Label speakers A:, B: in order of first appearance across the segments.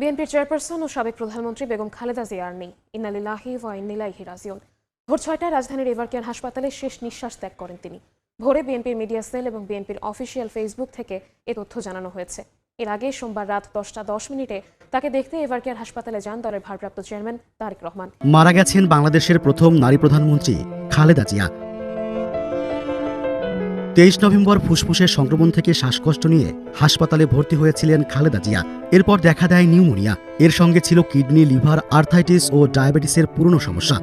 A: বিএনপির চেয়ারপারসন ও সাবেক প্রধানমন্ত্রী বেগম খালেদা জিয়ার নেই। ইন্নালিল্লাহি ওয়া ইন্নিলাইহি রাজিউন। ভোর ছয়টায় রাজধানীর এভারকেয়ার হাসপাতালে শেষ নিঃশ্বাস ত্যাগ করেন তিনি। ভোরে বিএনপির মিডিয়া সেল এবং বিএনপির অফিসিয়াল ফেসবুক থেকে এ তথ্য জানানো হয়েছে। এর আগে সোমবার রাত দশটা দশ মিনিটে তাকে দেখতে এভারকেয়ার হাসপাতালে যান দলের ভারপ্রাপ্ত চেয়ারম্যান তারেক রহমান।
B: মারা গেছেন বাংলাদেশের প্রথম নারী প্রধানমন্ত্রী খালেদা জিয়া। তেইশ নভেম্বর ফুসফুসের সংক্রমণ থেকে শ্বাসকষ্ট নিয়ে হাসপাতালে ভর্তি হয়েছিলেন খালেদা জিয়া। এরপর দেখা দেয় নিউমোনিয়া। এর সঙ্গে ছিল কিডনি, লিভার, আর্থাইটিস ও ডায়াবেটিসের পুরনো সমস্যা।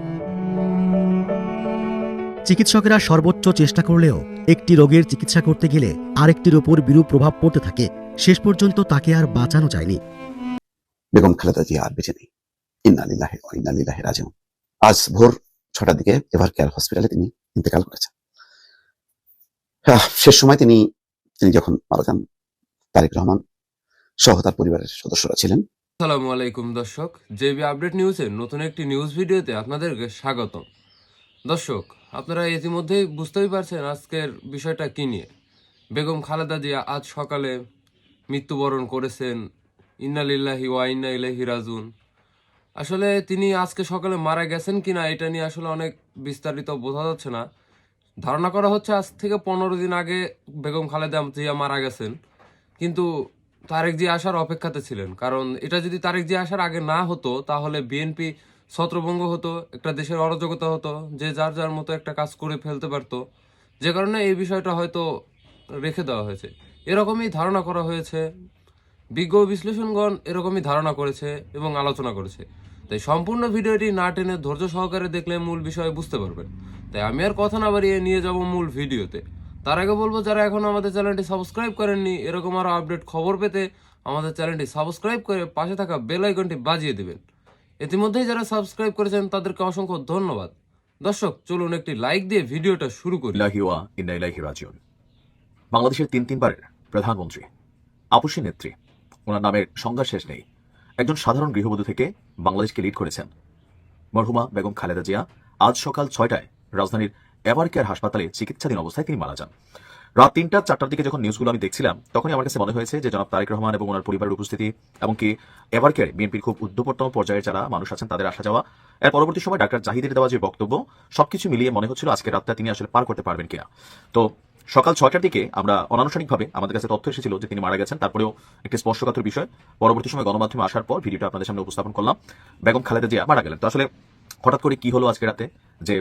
B: চিকিৎসকেরা সর্বোচ্চ চেষ্টা করলেও একটি রোগের চিকিৎসা করতে গেলে আরেকটির ওপর বিরূপ প্রভাব পড়তে থাকে। শেষ পর্যন্ত তাকে আর বাঁচানো যায়নি।
C: বেগম খালেদা জিয়া আর বেঁচে নেই। আজ ভোর ছটার দিকে এভার কেয়ার হসপিটালে তিনি ইন্তেকাল করেছেন। শেষ সময় তিনি তিনি যখন মারা যান, তারেক রহমান সহ তার পরিবারের সদস্যরা ছিলেন।
D: আসসালামু আলাইকুম, দর্শক। জেবি আপডেট নিউজের নতুন একটি নিউজ ভিডিওতে আপনাদেরকে স্বাগতম। দর্শক, আপনারা ইতিমধ্যেই বুঝতেই পারছেন আজকের বিষয়টা কি নিয়ে। বেগম খালেদা জিয়া আজ সকালে মৃত্যুবরণ করেছেন। ইন্নালিল্লাহি ওয়া ইন্না ইলাইহি রাজুন। আসলে তিনি আজকে সকালে মারা গেছেন কিনা, এটা নিয়ে আসলে অনেক বিস্তারিত বোঝা যাচ্ছে না। ধারণা করা হচ্ছে আজ থেকে পনেরো দিন আগে বেগম খালেদা জিয়া মারা গেছেন। কিন্তু তারেক জি আসার অপেক্ষাতে ছিলেন। কারণ এটা যদি তারেক জি আসার আগে না হতো, তাহলে বিএনপি ছত্রভঙ্গ হতো, একটা দেশের অরাজকতা হতো, যে যার যার মতো একটা কাজ করে ফেলতে পারতো। যে কারণে এই বিষয়টা হয়তো রেখে দেওয়া হয়েছে। এরকমই ধারণা করা হয়েছে। বিজ্ঞ বিশ্লেষণগণ এরকমই ধারণা করেছে এবং আলোচনা করেছে। তাই সম্পূর্ণ ভিডিওটি না টেনে ধৈর্য সহকারে দেখলে মূল বিষয় বুঝতে পারবেন। তাই আমি আর কথা না বাড়িয়ে নিয়ে যাব মূল ভিডিওতে। তার আগে বলব, যারা এখন আমাদের চ্যানেলটি সাবস্ক্রাইব করেননি, এরকম আরও আপডেট খবর পেতে আমাদের চ্যানেলটি সাবস্ক্রাইব করে পাশে থাকা বেল আইকনটি বাজিয়ে দেবেন। ইতিমধ্যেই যারা সাবস্ক্রাইব করেছেন, তাদেরকে অসংখ্য ধন্যবাদ। দর্শক, চলুন একটি লাইক দিয়ে ভিডিওটা শুরু করি।
E: ইলাহি ওয়া ইন্না ইলাইহি রাজিউন। বাংলাদেশের তিন তিনবারের প্রধানমন্ত্রী আপসী নেত্রী। ওনার নামের সংজ্ঞা শেষ নেই। একজন সাধারণ গৃহবধূ থেকে বাংলাদেশকে লিড করেছেন। মরহুমা বেগম খালেদা জিয়া আজ সকাল ছয়টায় রাজধানীর এভার কেয়ার হাসপাতালে চিকিৎসাধীন অবস্থায় তিনি মারা যান। রাত তিনটা, চারটার দিকে যখন নিউজগুলো আমি দেখছিলাম, তখনই আমার কাছে মনে হয়েছে যে জনাব তারেক রহমান এবং ওনার পরিবারের উপস্থিতি এমনকি এভার কেয়ারে বিএনপির খুব উদ্যপতম পর্যায়ের যারা মানুষ আছেন, তাদের আসা যাওয়া। এর পরবর্তী সময় ডাক্তার জাহিদের দেওয়া যে বক্তব্য, সবকিছু মিলিয়ে মনে হচ্ছিল আজকে রাতটা তিনি আসলে পার করতে পারবেন কিনা। তো সকাল ছয়টার দিকে আমরা অনানুষ্ঠানিকভাবে আমাদের কাছে তথ্য এসেছিল যে তিনি মারা গেছেন। তারপরেও একটি স্পর্শকাতর বিষয়। পরবর্তী সময় গণমাধ্যমে আসার পর ভিডিওটা আপনাদের সামনে উপস্থাপন করলাম। বেগম খালেদা জিয়া মারা গেলেন। তো আসলে হঠাৎ করে কি হলো আজকে রাতে? যে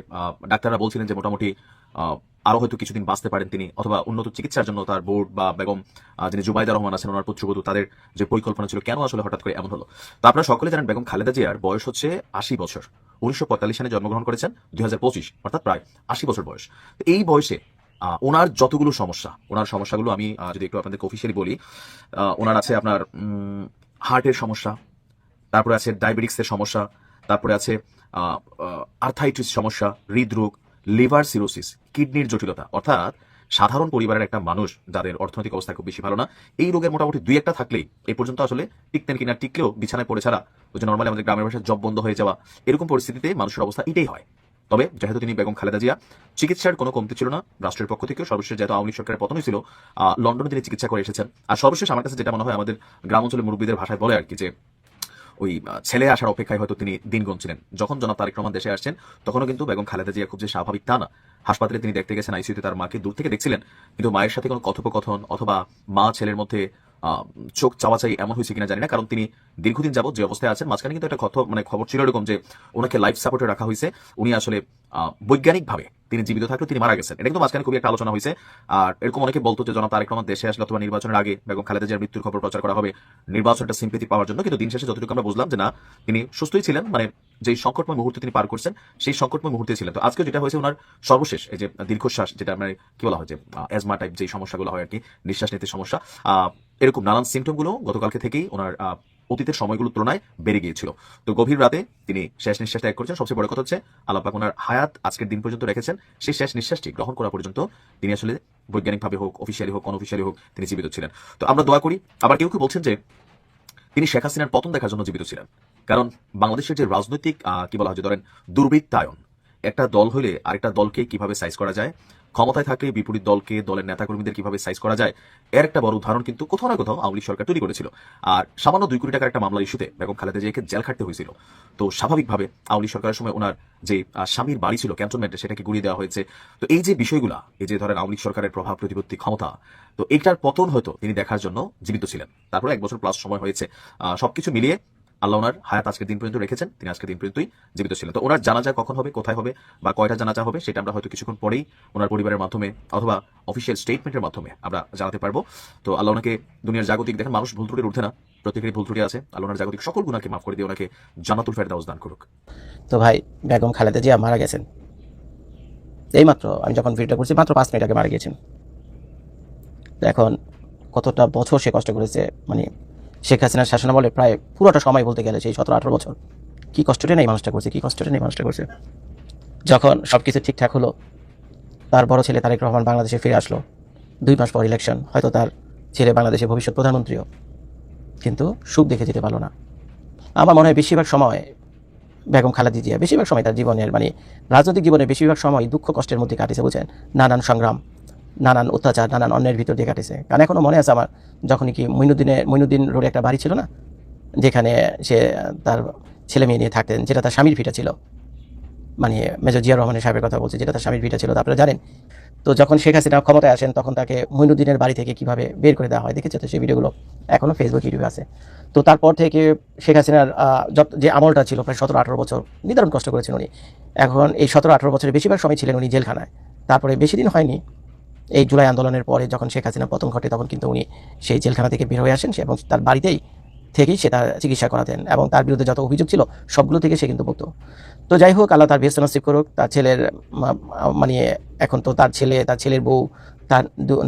E: ডাক্তাররা বলছিলেন যে মোটামুটি আরও হয়তো কিছুদিন বাঁচতে পারেন তিনি, অথবা উন্নত চিকিৎসার জন্য তার বোর্ড বা বেগম যিনি জুবাইদা রহমান আছেন, ওনার পুত্রবধূ, তাদের যে পরিকল্পনা ছিল, কেন আসলে হঠাৎ করে এমন হলো? তো আপনারা সকলে জানেন বেগম খালেদা জিয়ার বয়স হচ্ছে আশি বছর। উনিশশো পঁয়তাল্লিশ সালে জন্মগ্রহণ করেছেন, দুই হাজার পঁচিশ, অর্থাৎ প্রায় আশি বছর বয়স। এই বয়সে ওনার যতগুলো সমস্যা, ওনার সমস্যাগুলো আমি যদি একটু আপনাদের অফিসিয়ালি বলি ওনার আছে আপনার হার্টের সমস্যা, তারপরে আছে ডায়াবেটিক্সের সমস্যা, তারপরে আছে আর্থাইটিস সমস্যা, হৃদরোগ লিভার সিরোসিস কিডনির জটিলতা। অর্থাৎ সাধারণ পরিবারের একটা মানুষ যাদের অর্থনৈতিক অবস্থা খুব বেশি ভালো না, এই রোগের মোটামুটি দুই একটা থাকলেই এই পর্যন্ত আসলে টিকতেন কিনা, টিকলেও বিছানায় পড়ে ছাড়া, ওই যে নর্মালি আমাদের গ্রামের ভাষায় জব বন্ধ হয়ে যাওয়া, এরকম পরিস্থিতিতে মানুষের অবস্থা এটাই হয়। তবে যেহেতু তিনি বেগম খালেদা জিয়া, চিকিৎসার কোনো কমতি ছিল না। রাষ্ট্রের পক্ষ থেকেও সর্বশেষ যেহেতু আওয়ামী লীগ সরকারের পতন হয়েছিল লন্ডনে তিনি চিকিৎসা করে এসেছেন। আর সর্বশেষ আমার কাছে যেটা মনে হয় আমাদের গ্রাম অঞ্চলের মুরব্বীদের ভাষায় বলে আর কি যে, ওই ছেলে আসার অপেক্ষায় হয়তো তিনি দিন গুনছিলেন। যখন জনাব তারেক রহমান দেশে আসছেন, তখনও কিন্তু বেগম খালেদা জিয়া খুব যে স্বাভাবিক তা না। হাসপাতালে তিনি দেখতে গেছেন আইসিইউতে তার মাকে দূর থেকে দেখছিলেন। কিন্তু মায়ের সাথে কোনো কথোপকথন অথবা মা ছেলের মধ্যে চোখ চাওয়া চাই এমন হয়েছে কিনা জানি না, কারণ তিনি দীর্ঘদিন যাবত যে অবস্থায় আছেন, মাঝখানে কিন্তু একটা কথা মানে খবর ছিল এরকম যে ওনাকে লাইফ সাপোর্টে রাখা হয়েছে। উনি আসলে বৈজ্ঞানিকভাবে তিনি জীবিত থাকলেও তিনি মারা গেছেন। এটা কিন্তু মাঝখানে খুবই একটা আলোচনা হয়েছে আর এরকম অনেকে বলতো যে, জনাব, তারেক রহমান দেশে আসলে অথবা নির্বাচনের আগে বেগম খালেদা জিয়ার মৃত্যুর খবর প্রচার করা হবে। নির্বাচনটা সিম্পেতি পাওয়ার জন্য। কিন্তু দিন শেষে যতটুকু আমরা বুঝলাম যে, না, তিনি সুস্থই ছিলেন। মানে যে সংকটময় মুহূর্তে তিনি পার করছেন, সেই সংকটময় মুহূর্তে ছিলেন। তো আজকে যেটা হয়েছে, ওনার সর্বশেষ এই যে দীর্ঘশ্বাস, যেটা মানে কি বলা হয় যে অ্যাজমা টাইপ যে সমস্যাগুলো হয় আর কি, নিঃশ্বাস নিতে সমস্যা এরকম নানান সিমটমগুলো গতকালকে থেকেই ওনার অতীতের সময়গুলোর তুলনায় বেড়ে গিয়েছিল। তো গভীর রাতে তিনি শেষ নিঃশ্বাস ত্যাগ করেছেন। সবচেয়ে বড় কথা হচ্ছে আল্লাপাক ওনার হায়াত আজকের দিন পর্যন্ত রেখেছেন। সেই শেষ নিঃশ্বাসটি গ্রহণ করা পর্যন্ত তিনি আসলে বৈজ্ঞানিকভাবে হোক অফিসিয়ালি হোক অনঅফিসিয়ালি হোক, তিনি জীবিত ছিলেন। তো আমরা দোয়া করি, আবার কেউ কেউ বলছেন যে তিনি শেখ হাসিনার পতন দেখার জন্য জীবিত ছিলেন। কারণ বাংলাদেশের যে রাজনৈতিক কি বলা হয় ধরেন দুর্বৃত্তায়ন, একটা দল হলে আরেকটা দলকে কীভাবে সাইজ করা যায় ক্ষমতায় থাকলে বিপরীত দলকে, দলের নেতাকর্মীদের কীভাবে সাইজ করা যায়, এর একটা বড় উদাহরণ কিন্তু কোথাও না কোথাও আওয়ামী সরকার তৈরি করেছিল। আর সামান্য দুই কোটি টাকার একটা মামলার ইস্যুতে বেগম খালেদা জিয়াকে জেল খাটতে হয়েছিল। তো স্বাভাবিকভাবে আওয়ামী সরকারের সময় ওনার যে স্বামীর বাড়ি ছিল ক্যান্টনমেন্টে সেটাকে গুড়িয়ে দেওয়া হয়েছে। তো এই যে বিষয়গুলা, এই যে ধরেন আওয়ামী সরকারের প্রভাব প্রতিপত্তি ক্ষমতা, তো এইটার পতন হয়তো তিনি দেখার জন্য জীবিত ছিলেন। তারপরে এক বছর প্লাস সময় হয়েছে। সবকিছু মিলিয়ে আল্লাহ ওনার হায়াত আজকের দিন পর্যন্ত রেখেছেন, তিনি আজকের দিন পর্যন্তই জীবিত ছিলেন। তো ওনার জানাজা কখন হবে, কোথায় হবে, বা কয়টা জানাজা হবে, সেটা আমরা হয়তো কিছুক্ষণ পরেই ওনার পরিবারের মাধ্যমে অথবা অফিসিয়াল স্টেটমেন্টের মাধ্যমে আমরা জানাতে পারব। তো আল্লাহ ওনাকে দুনিয়ার জাগতিক, দেখেন মানুষ ভুল ত্রুটির উঠে না, প্রত্যেকেরই ভুল ত্রুটি আছে। আল্লাহ ওনার জাগতিক সকল গুণাকে মাফ করে দিয়ে ওনাকে জান্নাতুল ফেরদাউস দান করুক।
F: তো ভাই, বেগম খালেদা জিয়া মারা গেছেন। এইমাত্র আমি যখন ভিডিওটা করছি, মাত্র পাঁচ মিনিট আগে মারা গিয়েছেন। এখন কতটা বছর সে কষ্ট করেছে মানে শেখ হাসিনার শাসনামলে প্রায় পুরোটা সময় বলতে গেলে সেই সতেরো, আঠারো বছর। কী কষ্টটা নেই মানুষটা করছে, কী কষ্টটা নেই মানুষটা করছে? যখন সব কিছু ঠিকঠাক হলো, তার বড় ছেলে তারেক রহমান বাংলাদেশে ফিরে আসলো। দুই মাস পর ইলেকশন হয়তো তার ছেলে বাংলাদেশের ভবিষ্যৎ প্রধানমন্ত্রীও। কিন্তু সুখ দেখে যেতে পারল না। আমার মনে হয় বেশিরভাগ সময় বেগম খালেদা জিয়া, বেশিরভাগ সময় তার জীবনের মানে রাজনৈতিক জীবনের বেশিরভাগ সময় দুঃখ কষ্টের মধ্যে কাটেছে বুঝছেন? নানান সংগ্রাম। নানান অত্যাচার, নানান অন্যের ভিতর দিয়ে কাটেছে। কারণ এখনও মনে আছে আমার, যখনই কি মইনুদ্দিনে, মইনুদ্দিন রোডে একটা বাড়ি ছিল না, যেখানে সে, তার ছেলে মেয়ে নিয়ে থাকতেন, যেটা তার স্বামীর ভিটা ছিল। মানে মেজর জিয়া রহমানের সাহেবের কথা বলছি, যেটা তার স্বামীর ভিটা ছিল, তা আপনারা জানেন। তো যখন শেখ হাসিনা ক্ষমতায় আসেন, তখন তাকে মইনুদ্দিনের বাড়ি থেকে কীভাবে বের করে দেওয়া হয়, দেখেছে তো সেই ভিডিওগুলো? এখনও ফেসবুক ইউটিউবে আছে। তো তারপর থেকে শেখ হাসিনার যে আমলটা ছিল, প্রায় সতেরো, আঠেরো বছর, নিদারুণ কষ্ট করেছেন উনি। এখন এই সতেরো, আঠেরো বছরের বেশিরভাগ সময় ছিলেন উনি জেলখানায়। তারপরে বেশি দিন হয়নি এই জুলাই আন্দোলনের পরে যখন শেখ হাসিনা পতন ঘটে, তখন কিন্তু উনি সেই জেলখানা থেকে বের হয়ে আসেন এবং তার বাড়িতেই থেকেই সে তার চিকিৎসা করাতেন এবং তার বিরুদ্ধে যত অভিযোগ ছিল, সবগুলো থেকে সে কিন্তু মুক্ত। তো যাই হোক, আল্লাহ তার বেস্ট নসিব করুক, তার ছেলের মানে এখন তো তার ছেলে, তার ছেলের বউ, তার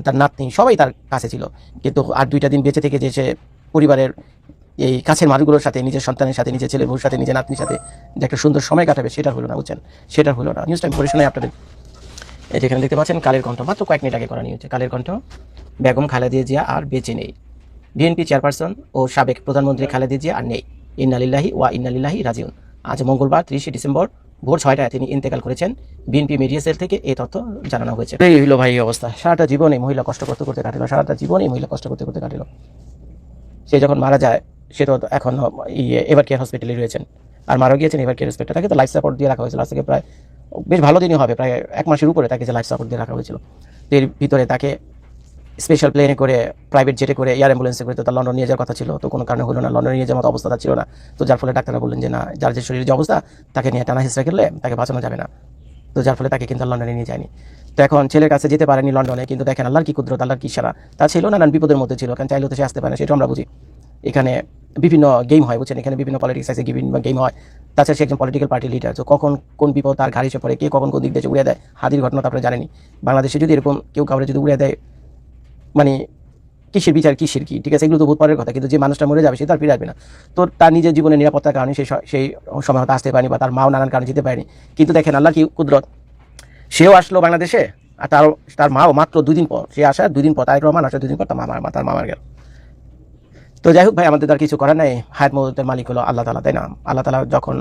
F: তার নাতনি, সবাই তার কাছে ছিল। কিন্তু আর দুইটা দিন বেঁচে থেকে যে সে পরিবারের এই কাছের মানুষগুলোর সাথে, নিজের সন্তানের সাথে, নিজের ছেলের বউর সাথে, নিজের নাতনির সাথে যে একটা সুন্দর সময় কাটাবে, সেটা হলো না, বুঝছেন? সেটা হলো না। নিউজ টাইম পরিশোনায় আপনাদের। এই যেখানে দেখতে পাচ্ছেন কালের কণ্ঠ মাত্র কয়েক মিনিট আগে করা নিয়েছে কালের কণ্ঠ বেগম খালেদা জিয়া আর বেঁচে নেই। বিএনপি চেয়ারপারসন ও সাবেক প্রধানমন্ত্রী খালেদা জিয়া আর নেই। ইন্নালিল্লাহি ওয়া ইন্নালিল্লাহি রাজিউন। আজ মঙ্গলবার ত্রিশে ডিসেম্বর ভোর ছয়টায় তিনি ইন্তেকাল করেছেন। বিএনপি মিডিয়া সেল থেকে এই তথ্য জানানো হয়েছে। এই হলো ভাই অবস্থা। সারাটা জীবন এই মহিলা কষ্ট করতে করতে কাটিল সারাটা জীবন এই মহিলা কষ্ট করতে করতে কাটিল। সে যখন মারা যায় সে তো এখন ইয়ে এবার কেয়ার হসপিটালে রয়েছেন। আর মারা গিয়েছেন এবার কেয়ার হসপিটাল তাকে তো লাইফ সাপোর্ট দিয়ে রাখা হয়েছিল আজ থেকে প্রায় বেশ ভালো দিনই হবে, প্রায় এক মাসের উপরে তাকে যে লাইফ সাপোর্ট দিয়ে রাখা হয়েছিল। তো এর ভিতরে তাকে স্পেশাল প্লেনে করে প্রাইভেট জেটে করে এয়ার অ্যাম্বুলেন্সে করে তো তার লন্ডন নিয়ে যাওয়ার কথা ছিল, তো কোনো কারণে হলো না। লন্ডন নিয়ে যাওয়ার মতো অবস্থা ছিল না। তো যার ফলে ডাক্তাররা বললেন যে, না, যার যে শরীরের যে অবস্থা, তাকে নিয়ে টানা হিসেবে করলে তাকে বাঁচানো যাবে না। তো যার ফলে তাকে কিন্তু লন্ডনে নিয়ে যায়নি। তো এখন ছেলের কাছে যেতে পারেনি লন্ডনে কিন্তু দেখেন আল্লাহর কি কুদরত, আল্লাহর কি সারা তা ছিল না নানান বিপদের মধ্যে ছিল, কারণ চাইলেও তো সে আসতে পারে না, সেটা আমরা বুঝি। এখানে বিভিন্ন গেম হয়, বুঝছেন? এখানে বিভিন্ন পলিটিক্স আছে, বিভিন্ন গেম হয়। তাছাড়া সে একজন পলিটিক্যাল পার্টি লিডার তো কখন কোন বিপদ তার ঘাড়ি এসে পড়ে, কে কখন কোন দিক দিয়ে উড়ে দেয়, হাদির ঘটনা তো আপনারা জানেনি বাংলাদেশে যদি এরকম কেউ কাউরে যদি উড়ে দেয় মানে কিসের বিচার, কিসের কি? ঠিক আছে, এগুলো তো বহুত পরের কথা, কিন্তু যে মানুষটা মরে যাবে, সে তার ফিরে আসবে না। তো তার নিজের জীবনের নিরাপত্তার কারণে সে সেই সময় হয়তো আসতে পারেনি বা তার মাও নানান কারণে যেতে পারেনি। কিন্তু দেখেন আল্লাহ কি কুদরত। সেও আসলো বাংলাদেশে, আর তার তার মাও মাত্র দুদিন পর, সে আসার দুই দিন পর, তারেক রহমান আসার দুদিন পর তার মামার তার মামার গেল। তো যাই হোক ভাই, আমাদের তার কিছু করার নেই। হায়াত মদতের মালিক হলো আল্লাহ তালা তাই না? আল্লাহ তালা যখন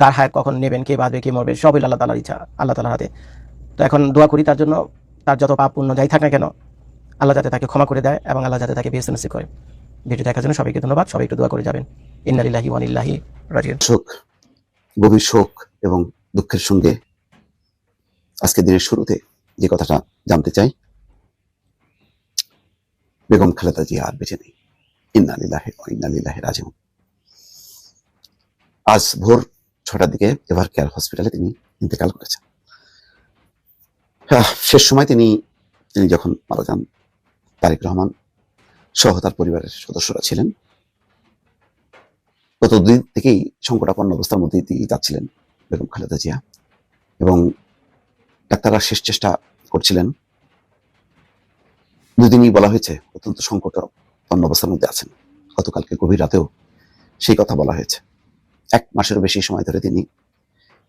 F: কার হায়াত কখন নেবেন, কে বাঁধবে কে মরবে, সবই আল্লাহ তালার ইচ্ছা, আল্লাহ তালার হাতে। তো এখন দোয়া করি তার জন্য, তার যত পাপ পুণ্য যাই থাক না কেন, আল্লাহ যাতে তাকে ক্ষমা করে দেয় এবং আল্লাহ যাতে তাকে বেশ করে। ভিডিও দেখার জন্য সবাইকে ধন্যবাদ। সবাই একটু দোয়া করে যাবেন। ইন্নালিল্লাহি ওয়ানিল্লাহি রাজিউন।
C: শোক গভীর শোক এবং দুঃখের সঙ্গে আজকে দিনের শুরুতে যে কথাটা জানতে চাই, বেগম খালেদা জিয়া আর বেঁচে নেই। আজ ভোর ছটার দিকে এভার কেয়ার হসপিটালে তিনি ইন্তেকাল করেছেন। শেষ সময় তিনি তিনি যখন মারা যান, তারেক রহমান সহ তার পরিবারের সদস্যরা ছিলেন। গত দুদিন থেকেই সংকটাপন্ন অবস্থার মধ্যে দিয়ে যাচ্ছিলেন বেগম খালেদা জিয়া এবং ডাক্তাররা শেষ চেষ্টা করছিলেন। দুদিনই বলা হয়েছে অত্যন্ত সংকটাপন্ন অবস্থার মধ্যে আছেন। গতকালকে গভীর রাতেও সেই কথা বলা হয়েছে। এক মাসেরও বেশি সময় ধরে তিনি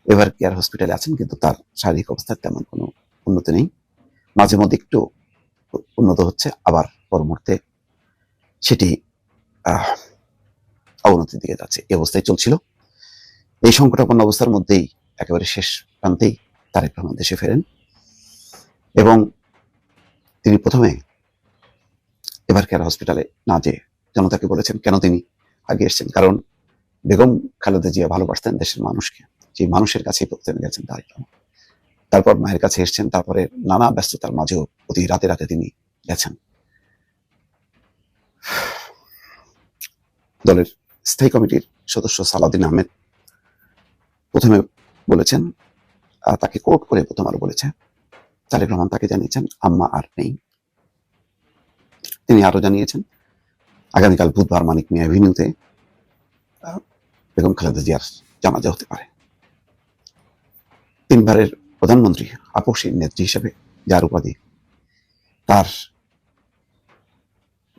C: এভার কেয়ার হসপিটালে আছেন, কিন্তু তার শারীরিক অবস্থার তেমন কোনো উন্নতি নেই। মাঝে মধ্যে একটু উন্নত হচ্ছে, আবার পর মুহূর্তে সেটি অবনতির দিকে যাচ্ছে। এই অবস্থায় চলছিল। এই সংকটাপন্ন অবস্থার মধ্যেই, একেবারে শেষ প্রান্তেই তারেক রহমান দেশে ফেরেন এবং তিনি প্রথমে এবার কেয়ার হসপিটালে না যেয়ে জনতাকে বলেছেন কেন তিনি আগে এসেছেন? কারণ বেগম খালেদা জিয়া ভালোবাসতেন দেশের মানুষকে। যে মানুষের কাছেই প্রথমে গেছেন রহমান তারপর মায়ের কাছে এসেছেন, তারপরে নানা ব্যস্ততার মাঝেও অতি রাতে রাতে তিনি গেছেন। দলের স্থায়ী কমিটির সদস্য সালাউদ্দিন আহমেদ প্রথমে বলেছেন তাকে কোর্ট করে প্রথম আরও বলেছে। তারেক রহমান তাকে জানিয়েছেন, আম্মা আর নেই। তিনি আরও জানিয়েছেন, আগামীকাল বুধবার মানিক মিয়া অ্যাভিনিউতে বেগম খালেদা জিয়ার জানাজা হতে পারে। তিনবারের প্রধানমন্ত্রী আপসীর নেত্রী হিসেবে যার উপাধি, তার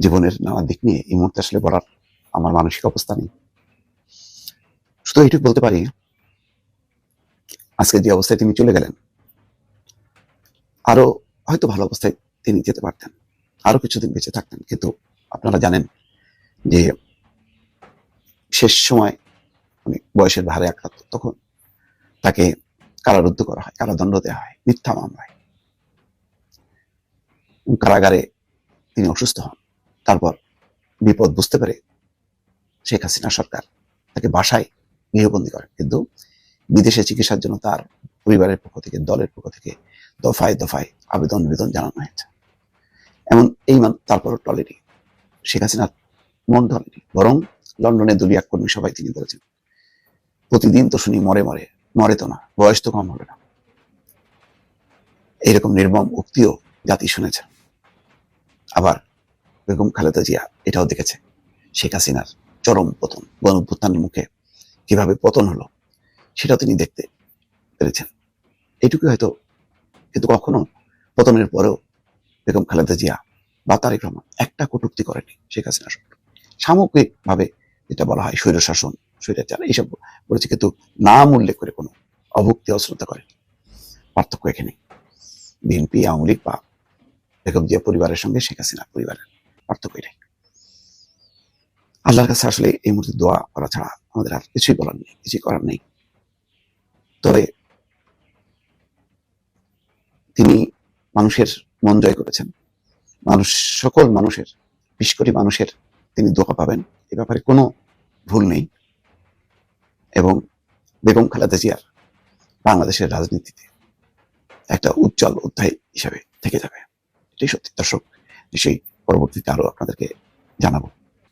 C: জীবনের নানা দিক নিয়ে এই মুহূর্তে আসলে বলার আমার মানসিক অবস্থা নেই। শুধু এইটুকু বলতে পারি আজকে যে অবস্থায় তিনি চলে গেলেন, আরও হয়তো ভালো অবস্থায় তিনি যেতে পারতেন। আরও কিছুদিন বেঁচে থাকতেন। কিন্তু আপনারা জানেন যে শেষ সময় উনি বয়সের ভারে আক্রান্ত, তখন তাকে কারারুদ্ধ করা হয়, কারাদণ্ড দেওয়া হয়, মিথ্যা মামলায়। কারাগারে তিনি অসুস্থ হন। তারপর বিপদ বুঝতে পেরে শেখ হাসিনা সরকার তাকে বাসায় গৃহবন্দী করে কিন্তু বিদেশে চিকিৎসার জন্য তার পরিবারের পক্ষ থেকে, দলের পক্ষ থেকে দফায় দফায় আবেদন নিবেদন জানানো হয়েছে। এমন এই মান তারপর টলেনি। শেখ হাসিনার মন টলেনি বরং লন্ডনে দলীয় কর্মী সবাই তিনি বলেছেন, প্রতিদিন তো শুনি মরে মরে মরে তো না, বয়স তো কম হবে না। এইরকম নির্মম উক্তিও জাতি শুনেছে। আবার বেগম খালেদা জিয়া এটাও দেখেছে, শেখ হাসিনার চরম পতন, গণ মুখে কীভাবে পতন হলো, সেটাও তিনি দেখতে পেরেছেন। এটুকু হয়তো, কিন্তু কখনো পতনের পরেও বেগম খালেদা জিয়া বা তারেক রহমান একটা কটুক্তি করেনি শেখ হাসিনা সম্পর্কে সামগ্রিকভাবে যেটা বলা হয় স্বৈর শাসন, স্বৈরাচার, এইসব বলেছে, কিন্তু নাম উল্লেখ করে কোনো অভুক্তি, অশ্রদ্ধা করেনি। পার্থক্য এখানে বিএনপি, আওয়ামী লীগ বা বেগম জিয়া পরিবারের সঙ্গে শেখ হাসিনা পরিবারের পার্থক্য এটাই। আল্লাহর কাছে আসলে এই মুহূর্তে দোয়া করা ছাড়া আমাদের আর কিছুই বলার নেই, কিছুই করার নেই। তবে তিনি মানুষের মন জয় করেছেন। মানুষ, সকল মানুষের বিশেষ করে মানুষের তিনি দোয়া পাবেন। এ ব্যাপারে কোনো ভুল নেই। এবং বেগম খালেদা জিয়ার বাংলাদেশের রাজনীতিতে একটা উজ্জ্বল অধ্যায় হিসাবে থেকে যাবে। এটাই সত্যি। দর্শক, নিশ্চয়ই পরবর্তীতে আরও আপনাদেরকে জানাব।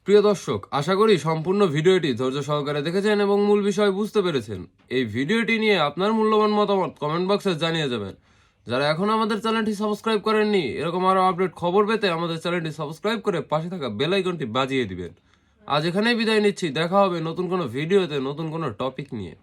D: প্রিয় দর্শক, আশা করি সম্পূর্ণ ভিডিওটি ধৈর্য সহকারে দেখেছেন এবং মূল বিষয় বুঝতে পেরেছেন। এই ভিডিওটি নিয়ে আপনার মূল্যবান মতামত কমেন্ট বক্সে জানিয়ে যাবেন। যারা এখন আমাদের চ্যানেলটি সাবস্ক্রাইব করেননি, এরকম আরও আপডেট খবর পেতে আমাদের চ্যানেলটি সাবস্ক্রাইব করে পাশে থাকা বেল আইকনটি বাজিয়ে দিবেন। আজ এখানেই বিদায় নিচ্ছি, দেখা হবে নতুন কোনো ভিডিওতে নতুন কোনো টপিক নিয়ে।